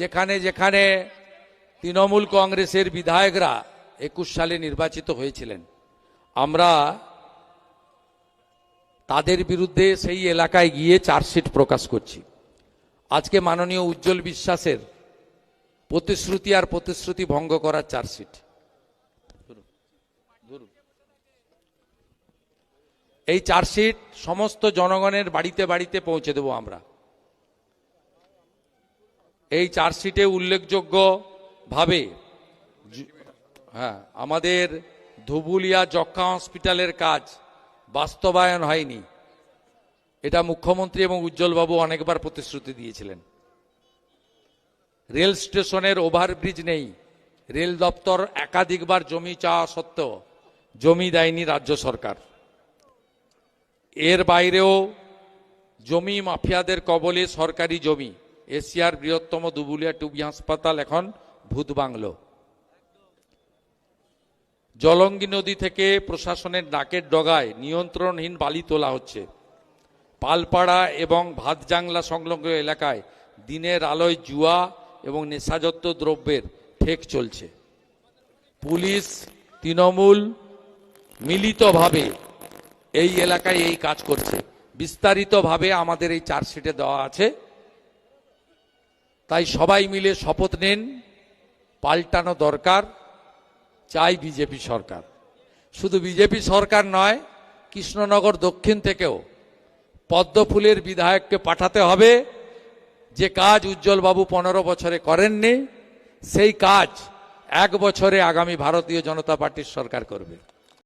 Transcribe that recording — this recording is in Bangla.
যেখানে যেখানে তৃণমূল কংগ্রেসের বিধায়করা একুশ সালে নির্বাচিত হয়েছিলেন, আমরা তাদের বিরুদ্ধে সেই এলাকায় গিয়ে চার্জশিট প্রকাশ করছি। আজকে মাননীয় উজ্জ্বল বিশ্বাসের প্রতিশ্রুতি আর প্রতিশ্রুতি ভঙ্গ করার চার্জশিট। এই চার্জশিট সমস্ত জনগণের বাড়িতে বাড়িতে পৌঁছে দেব আমরা। এই চার্জশিটে উল্লেখযোগ্য ভাবে হ্যাঁ আমাদের ধুবুলিয়া যক্ষা হসপিটালের কাজ বাস্তবায়ন হয়নি। এটা মুখ্যমন্ত্রী এবং উজ্জ্বলবাবু অনেকবার প্রতিশ্রুতি দিয়েছিলেন। রেল স্টেশনের ওভারব্রিজ নেই। রেল দপ্তর একাধিকবার জমি চাওয়া সত্ত্বেও জমি দেয়নি রাজ্য সরকার। এর বাইরেও জমি মাফিয়াদের কবলে সরকারি জমি। এশিয়ার বৃহত্তম দুবুলিয়া টুবি হাসপাতাল এখন ভূত বাংলো জলঙ্গি নদী থেকে প্রশাসনের নাকের ডগায় নিয়ন্ত্রণহীন বালি তোলা হচ্ছে। পালপাড়া এবং ভাতজাংলা সংলগ্ন এলাকায় দিনের আলোয় জুয়া এবং নেশাযুক্ত দ্রব্যের ঠেক চলছে। পুলিশ, তৃণমূল মিলিতভাবে এই এলাকায় এই কাজ করছে। বিস্তারিতভাবে আমাদের এই চার্জশিটে দেওয়া আছে। তাই সবাই মিলে শপথ নেন, পাল্টানো দরকার, চাই বিজেপি সরকার। শুধু বিজেপি সরকার নয়, কৃষ্ণনগর দক্ষিণ থেকেও পদ্মফুলের বিধায়ককে পাঠাতে হবে। যে কাজ উজ্জ্বলবাবু পনেরো বছরে করেননি, সেই কাজ এক বছরে আগামী ভারতীয় জনতা পার্টির সরকার করবে।